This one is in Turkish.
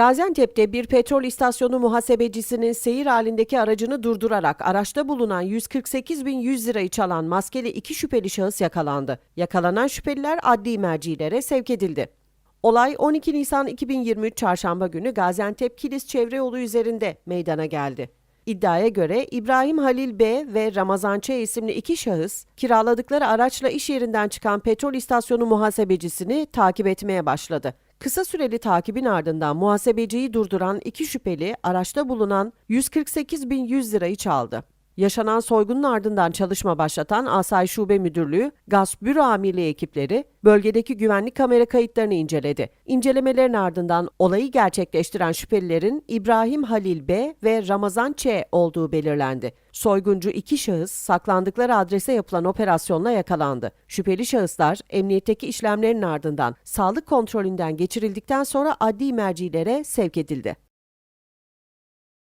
Gaziantep'te bir petrol istasyonu muhasebecisinin seyir halindeki aracını durdurarak araçta bulunan 148.100 lirayı çalan maskeli iki şüpheli şahıs yakalandı. Yakalanan şüpheliler adli mercilere sevk edildi. Olay 12 Nisan 2023 Çarşamba günü Gaziantep Kilis çevre yolu üzerinde meydana geldi. İddiaya göre İbrahim Halil B ve Ramazan Ç isimli iki şahıs kiraladıkları araçla iş yerinden çıkan petrol istasyonu muhasebecisini takip etmeye başladı. Kısa süreli takibin ardından muhasebeciyi durduran iki şüpheli araçta bulunan 148.100 lirayı çaldı. Yaşanan soygunun ardından çalışma başlatan Asayiş Şube Müdürlüğü, Gasp Büro Amirliği ekipleri bölgedeki güvenlik kamera kayıtlarını inceledi. İncelemelerin ardından olayı gerçekleştiren şüphelilerin İbrahim Halil B ve Ramazan Ç olduğu belirlendi. Soyguncu iki şahıs saklandıkları adrese yapılan operasyonla yakalandı. Şüpheli şahıslar emniyetteki işlemlerin ardından sağlık kontrolünden geçirildikten sonra adli mercilere sevk edildi.